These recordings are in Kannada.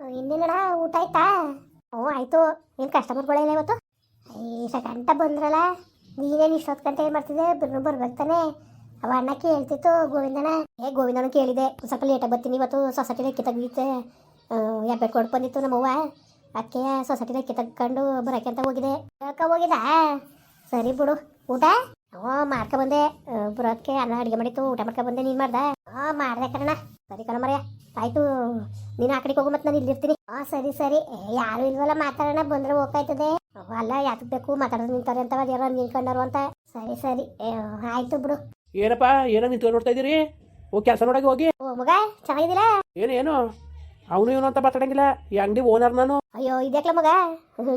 ಇನ್ನೇನಡ ಊಟ ಆಯ್ತಾ? ಓ, ಆಯ್ತು. ಏನು ಕಸ್ಟಮರ್ಗಳಿಲ್ಲ ಇವತ್ತು? ಇಷ್ಟ ಗಂಟ ಬಂದ್ರಲ್ಲ. ನೀನೇನು ಇಷ್ಟೊತ್ತು ಗಂಟೆ ಏನು ಮಾಡ್ತಿದ್ದೆ? ಬಿರ್ನು ಬರ್ಬೇಕು ತಾನೆ. ಅವ ಅಣ್ಣ ಕೇಳ್ತಿತ್ತು ಗೋವಿಂದನ. ಏ, ಗೋವಿಂದನ ಕೇಳಿದೆ. ಸ್ವಲ್ಪ ಲೇಟಾಗಿ ಬರ್ತೀನಿ ಇವತ್ತು. ಸೊಸೈಟಿಲಿ ಅಕ್ಕಿ ತೆಗೀತೆ ಎಬ್ಬೆಟ್ ಕೊಟ್ಟು ಬಂದಿತ್ತು ನಮ್ಮವ್ವ. ಅಕ್ಕಿ ತೆಗ್ಕೊಂಡು ಬರೋಕೆ ಅಂತ ಹೋಗಿದೆ. ಕೇಳ್ಕ ಹೋಗಿದ ಸರಿ ಬಿಡು. ಊಟ? ಹ್ಞೂ ಮಾರ್ಕ ಬಂದೆ. ಬರೋದಕ್ಕೆ ಅನ್ನ ಅಡುಗೆ ಮಾಡಿತ್ತು. ಊಟ ಮಾಡ್ಕೊ ಬಂದೆ. ನೀನು ಮಾಡ್ದೆ? ಹಾಂ ಮಾಡಿದೆ ಕಣ ಸರಿ ಕಣ ಮರ್ಯ ಆಯ್ತು. ನೀನು ಆ ಕಡೆಗೆ ಹೋಗು ಮತ್ತೆ ನಾನು ಇಲ್ಲಿರ್ತೀನಿ. ಹಾಂ ಸರಿ ಸರಿ. ಯಾರು ಇಲ್ವಲ್ಲ ಮಾತಾಡೋಣ ಬಂದ್ರೆ ಹೋಗ್ತಾಯ್ತದೆ. ಅಲ್ಲ ಯಾಕೆ ಬೇಕು? ಮಾತಾಡೋದು ನಿಂತಾರೆ ಅಂತ ಯಾರೋ ನಿಂತ್ಕೊಂಡರು ಅಂತ. ಸರಿ ಸರಿ. ಆಯ್ತು ಬಿಡು. ಏನಪ್ಪ ಏನೋ ನಿಂತ್ಕೊಂಡು ನೋಡ್ತಾ ಇದ್ದೀರಿ? ಓ ಕೆಲಸ ನೋಡಕ್ಕೆ ಹೋಗಿ. ಓ ಮಗ ಚೆನ್ನಾಗಿದಿಲ್ಲ ಏನು ಏನು? ಅವನು ಇವನು ಅಂತ ಮಾತಾಡಂಗಿಲ್ಲ. ಈ ಅಂಗಡಿ ಓನರ್ ನಾನು. ಅಯ್ಯೋ ಇದಕ್ಲ ಮಗ?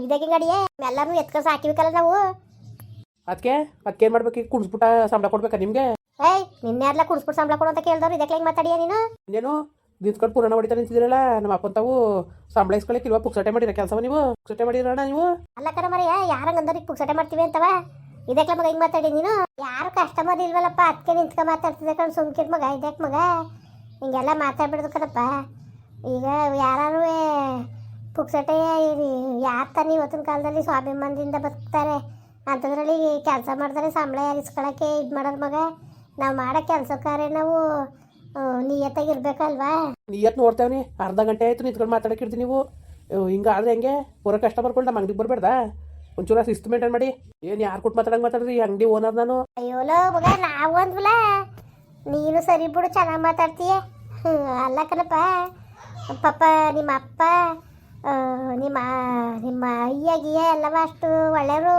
ಇದಕ್ಕೆ ಗಾಡಿಯೇ ಎಲ್ಲರೂ ಎತ್ಕೊಂಡು ಹಾಕಿಬೇಕಲ್ಲ ನಾವು. ಅದಕ್ಕೆ ಏನ್ ಮಾಡ್ಬೇಕು? ಕುಡ್ಸ್ಬಿಟ್ಟ ಕುಣಿಸ್ಬಿಟ್ಟ ಸಂಬಳ ಕೊಡ್ಬೇಕಾ ನಿಮಗೆ? ಏಯ್ ನಿನ್ನೆ ಎಲ್ಲ ಕುಡಿಸ್ಬಿಟ್ಟು ಸಂಬಳ ಕೊಡು ಅಂತ ಕೇಳ್ದವ್ರು ಇದಕ್ಕೆ ಹೆಂಗ್ ಮಾತಾಡಿಯ ನೀನು? ಇನ್ನೇನು ನಿಂತ್ಕೊಂಡು ಪುರಾಣ ಹೊಡಿತಾ ನಿಂತಿದ್ದೀರಲ್ಲ ನಮ್ಮ ಅಪ್ಪನ ತಾವು ಸಂಬಳ ಇಸ್ಕೊಳಕ್ಕೆ ಇಲ್ವಾ ಪುಕ್ಸಟೆ ಮಾಡಿರ ಕೆಲಸವ ನೀವು? ಪುಕ್ಸಟೆ ಮಾಡಿರೋಣ ನೀವು? ಅಲ್ಲ ಕರ ಮರೆಯ ಯಾರಂಗ ಅಂದವ್ರಿಗೆ ಪುಕ್ಸಟೆ ಮಾಡ್ತೀವಿ ಅಂತವ? ಇದಕ್ಕೆ ಮಗ ಹಿಂಗೆ ಮಾತಾಡಿ ನೀನು? ಯಾರು ಕಸ್ಟಮರ್ ಇಲ್ವಲ್ಲಪ್ಪ ಅದಕ್ಕೆ ನಿಂತ್ಕೊ ಮಾತಾಡ್ತಿದ್ದೆ ಕಣ್ ಸುಮ್ಕಿರ್ ಮಗ ಇದಕ್ಕೆ ಮಗ? ಹಿಂಗೆಲ್ಲ ಮಾತಾಡ್ಬಿಡ್ದು ಕಣಪ್ಪ. ಈಗ ಯಾರು ಪುಕ್ಸಟೆ ಯಾರು ತಾನೆ ಇವತ್ತಿನ ಕಾಲದಲ್ಲಿ ಸ್ವಾಭಿಮಾನದಿಂದ ಬರ್ತಾರೆ ಅಂಥದ್ರಲ್ಲಿ ಕೆಲಸ ಮಾಡ್ತಾರೆ ಸಂಬಳ ಇಸ್ಕೊಳಕ್ಕೆ ಇದು ಮಾಡೋದು ಮಗ? ನಾವು ಮಾಡೋ ಕೆಲಸಕ್ಕಾರೆ ನಾವು ನಿಯತ್ತಾಗಿರ್ಬೇಕಲ್ವಾ? ನೋಡ್ತೇವೆ ನೀ ಅರ್ಧ ಗಂಟೆ ಆಯ್ತು ನಿಂತ್ಕೊಂಡು ಮಾತಾಡಕ್ಕೆ ಇರ್ತೀನಿ ನೀವು ಹಿಂಗಾದ್ರೆ ಹೆಂಗೆ? ಪೂರ ಕಸ್ಟಮರ್ಗಳು ನಮ್ಮ ಅಂಗಡಿಗೆ ಬರಬೇಡ್ದಾ? ಒಂಚೂರ ಶಿಸ್ತು ಮೇಂಟೈನ್ ಮಾಡಿ. ಏನು ಯಾರು ಕೊಟ್ಟು ಮಾತಾಡಂಗೆ ಮಾತಾಡ್ರಿ? ಈ ಅಂಗಡಿ ಓನರ್ ನಾನು. ಅಯ್ಯೋಲೋ ಮಗ ನಾವು ಅಂದ್ವಲ್ಲ ನೀನು ಸರಿ ಬಿಡು ಚೆನ್ನಾಗಿ ಮಾತಾಡ್ತೀಯ. ಅಲ್ಲ ಕಣಪ್ಪ ಪಾಪ ನಿಮ್ಮ ಅಪ್ಪ ನಿಮ್ಮ ನಿಮ್ಮ ಅಯ್ಯ ಗಿಯ್ಯ ಎಲ್ಲವ ಅಷ್ಟು ಒಳ್ಳೆಯವರು.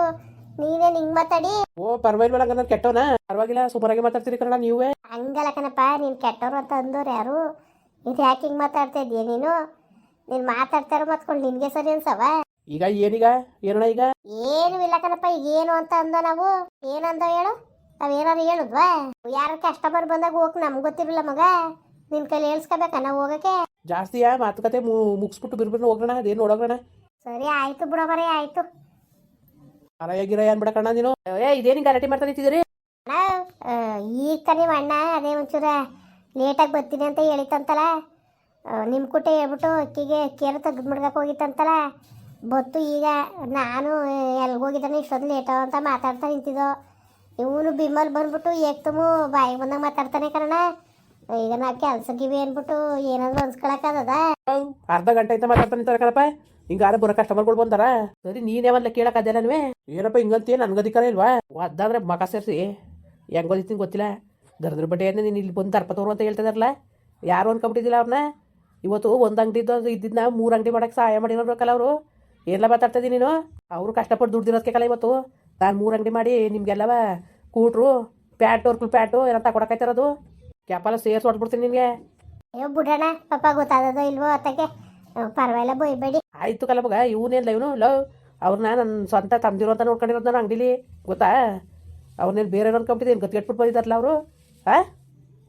ನೀನೇ ನಿಂಗ್ ಮಾತಾಡಿ. ಓ ಪರವಾಗಿಲ್ವಲ್ಲ ಹಂಗ ನಾನು ಕೆಟ್ಟವನ? ಪರವಾಗಿಲ್ಲ ಆಗಿ ಮಾತಾಡ್ತೀರಿ ಕಣ ನೀವೇ. ಹಂಗಲ್ಲ ಕಣಪ್ಪ ನೀನ್ ಕೆಟ್ಟವರು ಅಂತ ಅಂದೋರು ಯಾರು? ಇದು ಯಾಕೆ ಹಿಂಗ್ ಮಾತಾಡ್ತಾ ಇದೀಯ ನೀನು? ನೀನ್ ಮಾತಾಡ್ತಾರ ಮತ್ಕೊಂಡು ನಿನ್ಗೆ ಸರಿ ಅನ್ಸವ? ಈಗ ಏನೀಗ? ಏನಣ್ಣ ಈಗ? ಏನು ಇಲ್ಲ ಕಣಪ್ಪ ಈಗ ಏನು ಅಂತ ಅಂದ ನಾವು? ಏನಂದ ಹೇಳು? ನಾವೇನಾರು ಹೇಳುದ್ವಾ? ಯಾರು ಕಸ್ಟಮರ್ ಬಂದಾಗ ಹೋಗಕ್ ನಮ್ಗೆ ಗೊತ್ತಿರಲಿಲ್ಲ ಮಗ. ನಿನ್ ಕೈಲಿ ಹೇಳ್ಸ್ಕೋಬೇಕ ನಾವು ಹೋಗಕ್ಕೆ? ಜಾಸ್ತಿಯಾ? ಮಾತುಕತೆ ಮುಗಿಸ್ಬಿಟ್ಟು ಬಿರ್ಬಿರ್ನ ಹೋಗೋಣ ಅದೇನು ನೋಡೋಣ ಸರಿ ಆಯ್ತು ಬಿಡೋ ಮರೆ ಆಯ್ತು. ಅರಯ ಗಿರಯ ಅನ್ಬಿಡಕಣ್ಣ ನೀನು. ಏ ಇದೇನು ಗಲಾಟೆ ಮಾಡ್ತಾ ನಿಂತಿದ್ದೀರಿ? ಈಗ ತಾನೇ ಅಣ್ಣ ಅದೇ ಒಂಚೂರ ಲೇಟಾಗಿ ಬರ್ತೀನಿ ಅಂತ ಹೇಳಿತ್ತಂತಲ್ಲ ನಿಮ್ಮ ಕುಟೆ ಹೇಳ್ಬಿಟ್ಟು ಅಕ್ಕಿಗೆ ಕೇರ ತೆಗೆದು ಮುಡ್ಗಕ್ಕೆ ಹೋಗಿತ್ತಂತಲ್ಲ ಬತ್ತು ಈಗ ನಾನು ಎಲ್ಲಿಗೆ ಹೋಗಿದ್ದಾನೆ ಇಷ್ಟೊಂದು ಲೇಟ್ ಅಂತ ಮಾತಾಡ್ತಾ ನಿಂತಿದ್ದೋ. ಇವನು ಬಿಮ್ಮಲ್ ಬಂದ್ಬಿಟ್ಟು ಏಕ್ತಮು ಬಾಯಿ ಬಂದಾಗ ಮಾತಾಡ್ತಾನೆ ಕಣ ಈಗ ನಾ ಕೆಲ್ಸಕ್ಕಿವಿ ಅಂದ್ಬಿಟ್ಟು ಏನಾದ್ರು ಅನ್ಸ್ಕೊಳಕ್ಕಾಗದ ಅರ್ಧ ಗಂಟೆ ಅಂತ ಮಾತಾಡ್ತಾ ನಿಂತಾರ ಕಣಪ್ಪ. ಹಿಂಗಾರ ಬರೋ ಕಸ್ಟಮರ್ಗಳು ಬಂದಾರ? ಸರಿ, ನೀನೇ ಒಂದ್ಲ ಕೇಳಕ್ ಅದೇನಲ್ವೇ ಏನಪ್ಪ, ಹಿಂಗಂತೀಯ? ನನ್ಗೆ ಅಧಿಕಾರ ಇಲ್ವಾ? ಅದಾದ್ರೆ ಮಕ ಸೇರಿಸಿ. ಹೆಂಗ್ ಓದಿತೀನಿ ಗೊತ್ತಿಲ್ಲ? ದರ್ದ್ರ ಅಂದ್ರೆ ನೀನು ಇಲ್ಲಿ ಬಂದು ದರ್ಪ ತೋರು ಅಂತ ಹೇಳ್ತಿದಾರಲ್ಲ ಯಾರು ಅನ್ಕೊಂಬಿಟ್ಟಿದ್ದಿಲ್ಲ ಅವ್ರನ್ನ ಇವತ್ತು ಒಂದು ಅಂಗಡಿ ಇದ್ದಿದ್ನ ಮೂರು ಅಂಗಡಿ ಮಾಡಕ್ಕೆ ಸಹಾಯ ಮಾಡಿರೋಕಲ್ಲ ಅವರು? ಎಲ್ಲ ಮಾತಾಡ್ತಾ ಇದೀನಿ ನೀನು? ಅವರು ಕಷ್ಟಪಟ್ಟು ದುಡ್ದಿರೋದಕ್ಕೆ ಕಲ ಇವತ್ತು. ನಾನು ಮೂರು ಅಂಗಡಿ ಮಾಡಿ ನಿಮ್ಗೆಲ್ಲವ ಕೂಟ್ರು, ಪ್ಯಾಟ್ ವರ್ಕ್ಲು ಪ್ಯಾಟು ಏನಂತ ಕೊಡಕೈತಿರೋದು ಕ್ಯಾಪಲ್ಲ ಸೇರ್ಸಿ ಹೊಡ್ಬಿಡ್ತೀನಿ ನಿನಗೆ. ಅಯ್ಯೋ ಬಿಡೋಣ ಪಾಪ ಗೊತ್ತಾದದೋ ಇಲ್ವೋ ಅತ್ತಗೆ ಪರವಾಗಿಲ್ಲ ಬೈಬೇಡಿ ಆಯ್ತು ಕಲಬಗ ಮಗ ಇವನೇನಿಲ್ಲ ಇವನು ಲವ್ ಅವ್ರನ್ನ ನನ್ನ ಸ್ವಂತ ತಮ್ದಿರೋ ಅಂತ ನೋಡ್ಕೊಂಡಿರೋದು ನಾನು ಅಂಗಡಿಲಿ. ಗೊತ್ತಾ? ಅವ್ರನ್ನೇನು ಬೇರೆ ಅನ್ಕೊಂಬಿಟ್ಟಿದ್ದೀನಿ ಗತ್ಗೆಟ್ಬಿಟ್ಟು ಬಂದಿದ್ದಾರಲ್ಲ ಅವರು? ಹಾಂ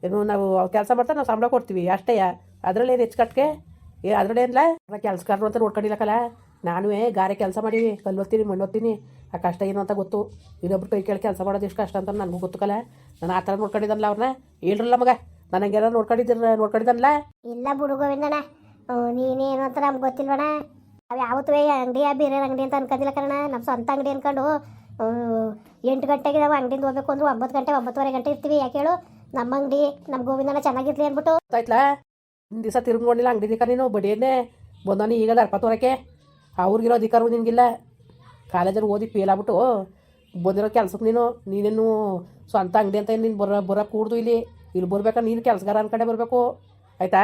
ಏನು ನಾವು ಅವ್ರು ಕೆಲಸ ಮಾಡ್ತಾರೆ ನಾವು ಸಂಬಳ ಕೊಡ್ತೀವಿ ಅಷ್ಟೇ. ಅದರಲ್ಲಿ ಏನು ಹೆಚ್ಚು ಕಟ್ಕೆ ಏ ಏನ್ಲ ಏನಿಲ್ಲ ಕೆಲಸಗಾರರು ಅಂತ ನೋಡ್ಕೊಂಡಿಲ್ಲ ಕಲ. ನಾನು ಗಾರೆ ಕೆಲಸ ಮಾಡಿ ಕಲ್ಲು ಓದ್ತೀನಿ ಮಣ್ಣು ಓದ್ತೀನಿ ಆ ಕಷ್ಟ ಏನು ಅಂತ ಗೊತ್ತು. ಇನ್ನೊಬ್ರು ಕೈ ಕೇಳಿ ಕೆಲಸ ಮಾಡೋದು ಎಷ್ಟು ಕಷ್ಟ ಅಂತ ನನಗೂ ಗೊತ್ತು ಕಲ. ನಾನು ಆ ಥರ ನೋಡ್ಕೊಂಡಿದ್ದಲ್ಲ ಅವ್ರನ್ನ ಹೇಳ್ರಲ್ಲ ಮಗ ನನಗೆ ನೋಡ್ಕೊಂಡಿದ್ದೀರ ನೋಡ್ಕೊಂಡಿದ್ದಲ್ಲ ಇಲ್ಲ ಬಿಡು ಗೋವಿಂದಣ್ಣ ಹ್ಮ್, ನೀನೇನು ಅಂತ ನಮ್ಗೆ ಗೊತ್ತಿಲ್ವಣ? ಅವು ಯಾವತ್ತೂ ಅಂಗಡಿ ಬೇರೆ ಅಂಗಡಿ ಅಂತ ಅನ್ಕೊಂಡಿಲ್ಲ ಕಣ ನಮ್ಮ ಸ್ವಂತ ಅಂಗಡಿ ಅನ್ಕೊಂಡು ಎಂಟು ಗಂಟೆಗೆ ನಾವು ಅಂಗಡಿಯಿಂದ ಹೋಗ್ಬೇಕು ಅಂದ್ರೆ ಒಂಬತ್ತು ಗಂಟೆ, ಒಂಬತ್ತುವರೆ ಗಂಟೆ ಇರ್ತೀವಿ. ಯಾಕೆ ಹೇಳು? ನಮ್ಮ ಅಂಗಡಿ, ನಮ್ಮ ಗೋವಿಂದನ ಚೆನ್ನಾಗಿರ್ಲಿ ಅಂದ್ಬಿಟ್ಟು ಗೊತ್ತಾಯ್ತಲ್ಲ ಒಂದು ದಿವಸ ತಿರುಗ್ಕೊಂಡಿಲ್ಲ ಅಂಗಡಿ ದಿಕ್ಕ ನೀನು ಬಡಿಯನ್ನೇ. ಬಂದವನು ಈಗ ಅರ್ಪತ್ತೋರಕ್ಕೆ ಅವ್ರಿಗಿರೋ ಅಧಿಕಾರ ನಿನಗಿಲ್ಲ. ಕಾಲೇಜಲ್ಲಿ ಓದಿ ಫೇಲ್ ಆಗ್ಬಿಟ್ಟು ಬಂದಿರೋ ಕೆಲ್ಸಕ್ಕೆ ನೀನು, ನೀನೇನು ಸ್ವಂತ ಅಂಗಡಿ ಅಂತ ನೀನು ಬರೋ ಬರೋ ಕೂಡ್ದು ಇಲ್ಲಿ. ಇಲ್ಲಿ ಬರ್ಬೇಕಾ? ನೀನು ಕೆಲಸಗಾರ ಅನ್ಕಡೆ ಬರಬೇಕು. ಆಯಿತಾ?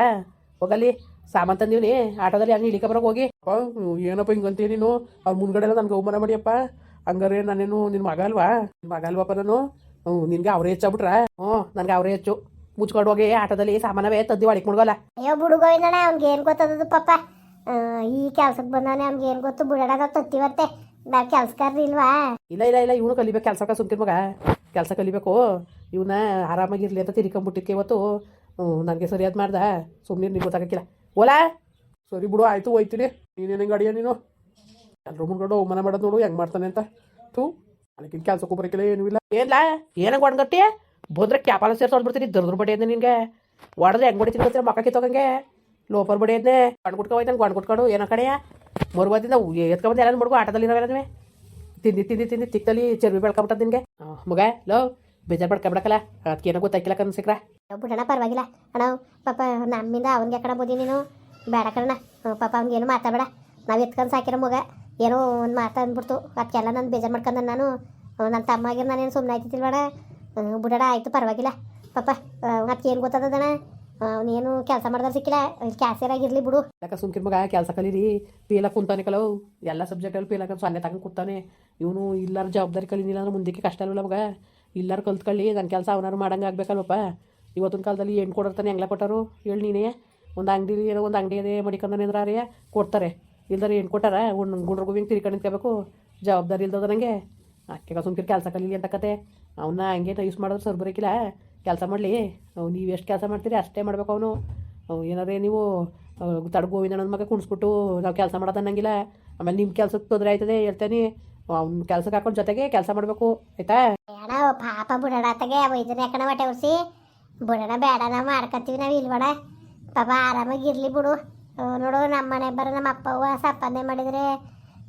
ಹೋಗಲ್ಲಿ. ಸಾಮಾನು ತಂದೀವ್ನಿ ಆಟೋದಲ್ಲಿ ಹಂಗೆ ಇಳಿಕ ಬರೋಕೆ ಹೋಗಿ. ಏನಪ್ಪ ಹಿಂಗಂತೀಯ ನೀನು? ಅವ್ರ ಮುಂದ್ಗಡೆ ಎಲ್ಲ ನನಗೆ ಅವಮಾನ ಮಾಡಿಯಪ್ಪ. ಹಂಗಾರೆ ನಾನೇನು ನಿನ್ನ ಮಗ ಅಲ್ವಾ? ನಿನ್ನ ಮಗ ಅಲ್ವಪ್ಪ ನಾನು? ನಿನ್ಗೆ ನಿನಗೆ ಅವರೇ ಹೆಚ್ಚಾಗ್ಬಿಟ್ರ? ಹ್ಞೂ ನನಗೆ ಅವರೇ ಹೆಚ್ಚು. ಮುಚ್ಕೊಂಡು ಹೋಗಿ ಆಟೋದಲ್ಲಿ ಸಾಮಾನವೇ ತದ್ದಿ ಒಳಗೆ ಮುಡ್ಗೋಲ್ಲ. ಅಯ್ಯೋ ಬಿಡು ಗೋವಿಂದಣ್ಣ ಅವ್ನಿಗೆ ಏನು ಗೊತ್ತದದು ಪಾಪ. ಈ ಕೆಲ್ಸಕ್ಕೆ ಬಂದವನೇ ಅವ್ನಿಗೆ ಏನು ಗೊತ್ತು ನಾವು ತತ್ತಿವತ್ತೆ. ನಾ ಕೆಲ್ಸಕಾರ ಇಲ್ವಾ? ಇಲ್ಲ ಇಲ್ಲ ಇಲ್ಲ ಇವನು ಕಲಿಬೇಕು ಕೆಲಸಕ್ಕೆ ಸುಂತಿರ್ ಮಗ. ಕೆಲಸ ಕಲಿಬೇಕು. ಇವನ್ನ ಆರಾಮಾಗಿರ್ಲಿ ಅಂತ ತಿರ್ಕೊಂಬಿಟ್ಟಿದ್ಕೆ ಇವತ್ತು. ನನಗೆ ಸರಿಯಾದ ಮಾಡ್ದ. ಸುಮ್ಮನೆ ನಿಮ್ಗೆ ಗೊತ್ತಾಗಕ್ಕಿಲ್ಲ. ಓಲಾ ಸರಿ ಬಿಡು, ಆಯಿತು, ಹೋಯ್ತೀನಿ. ನೀನೇನು ಅಡಿಯ ನೀನು? ಎಲ್ಲರೂ ಮುಂದ್ಗಡೆ ಮನೆ ಮಾಡೋದು ನೋಡು, ಹೆಂಗೆ ಮಾಡ್ತಾನೆ ಅಂತ. ಥೂ ಅದಕ್ಕಿಂತ ಕೆಲಸಕ್ಕೂ ಬರೋಕ್ಕಿಲ್ಲ ಏನು ಇಲ್ಲ. ಏನಿಲ್ಲ ಏನಂಗೆ ಒಣಗಟ್ಟಿ ಬಂದ್ರೆ ಕ್ಯಾಪಾಲ ಸೇರ್ಸಿ ಹೊಡ್ಬಿಡ್ತೀನಿ ದರ್ದ್ರ ಬಡಿ ಅಂದ್ರೆ ನಿನಗೆ. ಹೊಡೆದ್ರೆ ಹೆಂಗೆ ಹೊಡಿತೀನಿ ಗೊತ್ತಿಲ್ಲ, ಮಕ್ಕ ಕಿತ್ತೋಗಂಗೆ. ಲೋಪರ್ ಬಡಿ ಅದನ್ನೇ ಗಂಡು ಕುಟ್ಕೊ ಹೋಯ್ತಾನೆ, ಗಂಡು ಕುಟ್ಕೊಂಡು ಏನೋ ಕಡೆಯ ಮರುವಾದಿಂದ ಎತ್ಕೊಂಬಂದು ಎಲ್ಲ ಮಡ್ಕೊ ಆಟದಲ್ಲಿ ಇರೋವೆಲ್ಲ ತಿಂದು ತಿಂದು ತಿಂದು ತಿಕ್ಕಲ್ಲಿ ಚರ್ಬಿ ಬೆಳ್ಕೊಂಬಿಟ್ಟದ ನಿನಗೆ. ಮಗ, ಲೋ. ಬೇಜಾರು ಪಡ್ಕೊಂಬಿಡಕಲ್ಲ ಅದಕ್ಕೆ ಏನೋ ಗೊತ್ತಾಗಿಲ್ಲ ಕಣ್ ಸಿಕ್ಕ ಬಿಡೋಣ ಪರವಾಗಿಲ್ಲ. ಅಣ್ಣ ಪಾಪ ನಮ್ಮಿಂದ ಅವನಿಗೆ ಕಣ ಬೋದಿ ನೀನು. ಬೇಡ ಕಣ ಪಾಪ ಅವ್ನಿಗೇನು ಮಾತಾಡಬೇಡ. ನಾವು ಎತ್ಕೊಂಡು ಸಾಕಿರೋ ಮಗ. ಏನೋ ಒಂದು ಮಾತಾ ಅಂದ್ಬಿಡ್ತು. ಅದಕ್ಕೆಲ್ಲ ನಾನು ಬೇಜಾರು ಮಾಡ್ಕೊಂಡ ನಾನು. ನನ್ನ ತಮ್ಮಾಗಿರ್ ನಾನೇನು ಸುಮ್ಮನೆ ಆಯ್ತಿಲ್ಬೇಡ ಬಿಡೋಣ ಆಯಿತು ಪರವಾಗಿಲ್ಲ. ಪಾಪ ಏನು ಗೊತ್ತದಣ ಅವನೇನು ಕೆಲಸ ಮಾಡ್ದಾರ ಸಿಕ್ಕಿಲ್ಲ. ಕ್ಯಾಸಿಯರಾಗಿರ್ಲಿ ಬಿಡು. ಯಾಕೆ ಸುಮ್ಕಿರ್ ಮಗ? ಕೆಲಸ ಕಲೀರಿ. ಪೇಲ ಕುಂತಾನೆ ಕಲವು ಎಲ್ಲ ಸಬ್ಜೆಕ್ಟಲ್ಲಿ ಪೀಲಕ್ಕ ಸೊನ್ನೆ ತಗೊಂಡು ಕೂತಾನೆ. ಇವನು ಇಲ್ಲಾರ ಜವಾಬ್ದಾರಿ ಕಲೀನಿಲ್ಲ ಅಂದ್ರೆ ಮುಂದಕ್ಕೆ ಕಷ್ಟ ಅಲ್ವಲ್ಲ ಮಗ? ಇಲ್ಲಾರು ಕಲ್ತ್ಕೊಳ್ಳಿ ನನ್ನ ಕೆಲಸ ಅವನಾರು ಮಾಡಂಗೆ ಆಗಬೇಕಲ್ವಪ್ಪ ಇವತ್ತಿನ ಕಾಲದಲ್ಲಿ ಏನು ಕೊಡರ್ತಾನೆ ಹೆಂಗ್ಲ ಕೊಟ್ಟರು. ಹೇಳಿ ನೀನೇ, ಒಂದು ಅಂಗಡಿ ಏನೋ ಒಂದು ಅಂಗಡಿ ಅದೇ ಮಡಿಕೊಂಡನೆ ಅಂದ್ರೆ ಕೊಡ್ತಾರೆ. ಇಲ್ದಾರೆ ಏನು ಕೊಟ್ಟಾರ, ಒಂದು ಗುಂಡ್ರಿಗೂ ಹಿಂಗೆ ತಿರ್ಕೊಂಡು ನಿಂತ್ಕೋಬೇಕು ಜವಾಬ್ದಾರಿ ಇಲ್ದದ ನನಗೆ ಅಕ್ಕೆ ಸುಮ್ಕಿರು ಕೆಲಸ ಕಲೀಲಿ ಅಂತ ಕತೆ. ಅವನ್ನ ಹಂಗೆ ಯೂಸ್ ಮಾಡಿದ್ರೆ ಸರ್ ಬರೋಕ್ಕಿಲ್ಲ ಕೆಲಸ ಮಾಡಲಿ. ನೀವು ಎಷ್ಟು ಕೆಲಸ ಮಾಡ್ತೀರಿ ಅಷ್ಟೇ ಮಾಡ್ಬೇಕು ಅವನು. ಏನಾರೇ ನೀವು ತಡ ಅನ್ನೋದು ಮಗ ಕುಣಿಸ್ಬಿಟ್ಟು ನಾವು ಕೆಲಸ ಮಾಡೋದು ಅನ್ನಂಗಿಲ್ಲ. ಆಮೇಲೆ ನಿಮ್ಮ ಕೆಲಸಕ್ಕೆ ತೊಂದರೆ ಆಯ್ತದೆ ಹೇಳ್ತೇನೆ. ಅವ್ನ ಕೆಲಸಕ್ಕೆ ಹಾಕೊಂಡು ಜೊತೆಗೆ ಕೆಲಸ ಮಾಡಬೇಕು. ಆಯ್ತಾ? ಬೇಡ ಪಾಪ ಬಿಡೋಣ ಅತ್ತಗೆ ಇದನ್ನ ಯಾಕಣ ಹೊಟ್ಟೆ ಉರ್ಸಿ ಬುಡಣ ಬೇಡ, ನಾವು ಮಾಡ್ಕೊತೀವಿ ನಾವು ಇಲ್ಬೇಡ ಪಾಪ ಆರಾಮಾಗಿ ಇರಲಿ ಬಿಡು. ನೋಡು ನಮ್ಮ ಮನೆ ಬರೋ ನಮ್ಮ ಅಪ್ಪ ಅವ್ವ ಸಂಪಾದನೆ ಮಾಡಿದರೆ,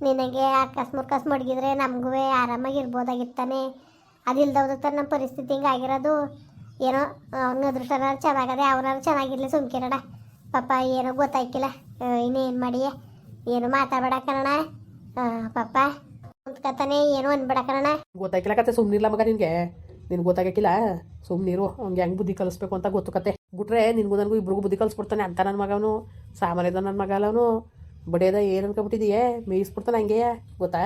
ನಿನಗೆ ಅಕಸ್ ಮುರ್ಕಸ್ ಮಡಗಿದ್ರೆ ನಮಗೂ ಆರಾಮಾಗಿರ್ಬೋದಾಗಿತ್ತಾನೆ ಅದಿಲ್ದವ್ದು ತಾನೆ ನಮ್ಮ ಪರಿಸ್ಥಿತಿ ಹಿಂಗಾಗಿರೋದು ಏನೋ, ಅವ್ನ ಅದೃಷ್ಟನ ಚೆನ್ನಾಗದೆ ಅವನಾದ್ರು ಚೆನ್ನಾಗಿರಲಿ ಸುಮ್ಕಿರಣ. ಪಾಪ, ಏನೋ ಗೊತ್ತಾಯ್ಕಿಲ್ಲ. ಇನ್ನೇನು ಮಾಡಿ ಏನು ಮಾತಾಡಬೇಡ ಕಣಣ ಪಾಪ. ಕುಂತ್ಕತಾನೆ ಏನೋ ಅನ್ಬಿಡಕರಣ ಗೊತ್ತಾಗಿಲ್ಲಕತ್ತೆ ಗೊತ್ತಾಗಿಲ್ಲ ಕತೆ ಸುಮ್ಮನಿಲ್ಲ ಮಗ ನಿನಗೆ. ನಿನ್ಗೆ ಗೊತ್ತಾಗಕ್ಕಿಲ್ಲ ಸುಮ್ಮನಿರು ಅವ್ನಿಗೆ ಹೆಂಗ್ ಬುದ್ಧಿ ಕಲಿಸ್ಬೇಕು ಅಂತ ಗೊತ್ತು ಕತೆ. ಬಿಟ್ರೆ ನಿನ್ಗೂ ನನಗೂ ಇಬ್ರಿಗೂ ಬುದ್ಧಿ ಕಲಿಸ್ಬಿಡ್ತಾನೆ ಅಂತ ನನ್ನ ಮಗವನು ಸಾಮಾನ್ಯದ ನನ್ನ ಮಗ ಅಲ್ಲವನು ಬಡೇದ ಬಡಿಯೋದ ಏನು ಅನ್ಕೊಬಿಟ್ಟಿದೀಯೇ? ಮೇಯಿಸ್ಬಿಡ್ತಾನೆ ಹಂಗೆ ಗೊತ್ತಾ?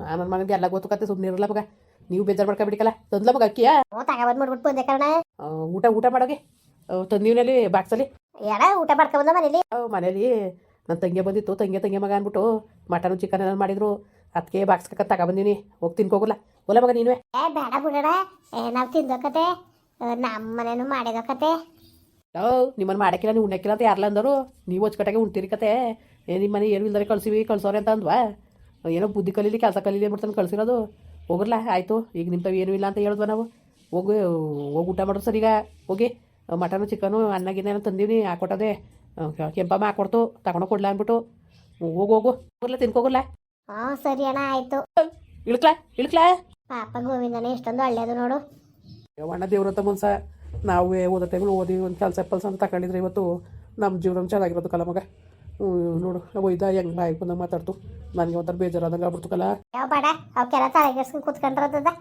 ನನ್ನ ಮಗನಿಗೆ ಎಲ್ಲ ಗೊತ್ತು ಕತೆ ಸುಮ್ಮನಿರಲ್ಲ ಮಗ. ನೀವು ಬೇಜಾರು ಮಾಡ್ಕೊಬಿಡಿಕಲ್ಲ ತಂದ್ಲ ಮಗ ಅಕ್ಕಿಯ? ತಗೊಬಂದು ಮಾಡ್ಬಿಟ್ಟು ಬಂದೆ ಆ, ಊಟ ಊಟ ಮಾಡೋಗೆ ತಂದೀವನಲ್ಲಿ ಬಾಕ್ಸಲ್ಲಿ? ಊಟ ಮಾಡ್ಕೊಂಡ್ ಮನೇಲಿ? ಮನೇಲಿ. ನನ್ನ ತಂಗಿ ಬಂದಿತ್ತು ತಂಗಿ ತಂಗಿ ಮಗ ಅಂದ್ಬಿಟ್ಟು ಮಟನ್ ಚಿಕನ್ ಎಲ್ಲ ಮಾಡಿದ್ರು. ಅದಕ್ಕೆ ಬಾಕ್ಸ್ ಕಕ್ಕ ತಗೊಬಂದಿನಿ ಹೋಗಿ ತಿನ್ಕೋಗಲ್ಲ ಒಲ್ಲ ಮಗ ನೀನು ಏ ಬೇಡ ಬಿಡೋಣ ನಾವು ತಿಂದೋಕತೆ ನಮ್ಮ ಮನೇನು ಮಾಡಿದೋಕತೆ ಓ ನಿಮ್ಮನ್ನು ಮಾಡಕ್ಕಿಲ್ಲ ನೀವು ಉಣ್ಣಕ್ಕಿಲ್ಲ ಅಂತ ಯಾರಲ್ಲ ಅಂದರು ನೀವು ಹೊಚ್ಕಟ್ಟಾಗೆ ಉಣ್ತೀರಿ ಕತೆ ಏ ನಿಮ್ಮ ಮನೆ ಏನು ಇಲ್ದಾರೆ ಕಳ್ಸಿವಿ ಕಳ್ಸೋರೆ ಅಂತ ಅಂದ್ವಾ ಏನೋ ಬುದ್ಧಿ ಕಲೀಲಿ ಕೆಲಸ ಕಲೀಲಿ ಮಾಡ್ತಾನೆ ಕಳ್ಸಿರೋದು ಹೋಗ್ರಲ್ಲ ಆಯಿತು ಈಗ ನಿಮ್ಮ ತಾವು ಏನೂ ಇಲ್ಲ ಅಂತ ಹೇಳಿದ್ವಾ ನಾವು ಹೋಗಿ ಹೋಗಿ ಊಟ ಮಾಡೋದು ಸರ್ ಈಗ ಹೋಗಿ ಮಟನು ಚಿಕನು ಅನ್ನ ಗಿನ್ನ ಏನೋ ತಂದೀವಿ ಹಾಕೊಟ್ಟದೆ ಕೆಂಪಮ್ಮ ಹಾಕೊಡ್ತು ತಗೊಂಡೋಗಿ ಕೊಡ್ಲಾ ಅಂದ್ಬಿಟ್ಟು ಹೋಗು ಹೋಗು ಹೋಗ್ಲ ತಿನ್ಕೋಗಲ್ಲ ಹ್ಞೂ ಸರಿ ಅಣ್ಣ ಆಯ್ತು. ಇಳ್ಕ್ಲಾ ಇಳ್ಕ್ಲಾ? ಪಾಪ ಗೋವಿಂದನೇ ಎಷ್ಟೊಂದು ಒಳ್ಳೇದು ನೋಡು. ಅಣ್ಣ ದೇವ್ರಂತ ಮುನ್ಸ ನಾವು ಓದೋ ಟೈಮಲ್ಲಿ ಓದಿ ಒಂದು ಕೆಲಸ ಪಲ್ಸ ಅಂತ ತಗೊಂಡಿದ್ರೆ ಇವತ್ತು ನಮ್ಮ ಜೀವನ ಚೆನ್ನಾಗಿರೋದು ಕಲ ಮಗ. ಹ್ಞೂ ನೋಡು ಇದ ಹೆಂಗೆ ಬಾಯಿಗೆ ಬಂದಾಗ ಮಾತಾಡ್ತು. ನನಗೆ ಒಂಥರ ಬೇಜಾರಾದಂಗೆ ಆಗ್ಬಿಡ್ತು ಕಲ. ಯಾವ ಬೇಡ ಅವಕ್ಕೆಲ್ಲ ತಲೆಗೆಸ್ಕೊಂಡು ಕೂತ್ಕೊಂಡ್ರದ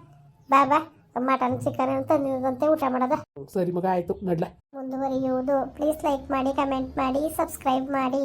ಬಾ ಬಾ ಮಟನ್ ಚಿಕನ್ ತಂದಿದಂತೆ ಊಟ ಮಾಡೋದ. ಸರಿ ಮಗ ಆಯಿತು ನಡ್ಲ. ಮುಂದುವರಿಯುವುದು. ಪ್ಲೀಸ್ ಲೈಕ್ ಮಾಡಿ ಕಮೆಂಟ್ ಮಾಡಿ ಸಬ್ಸ್ಕ್ರೈಬ್ ಮಾಡಿ.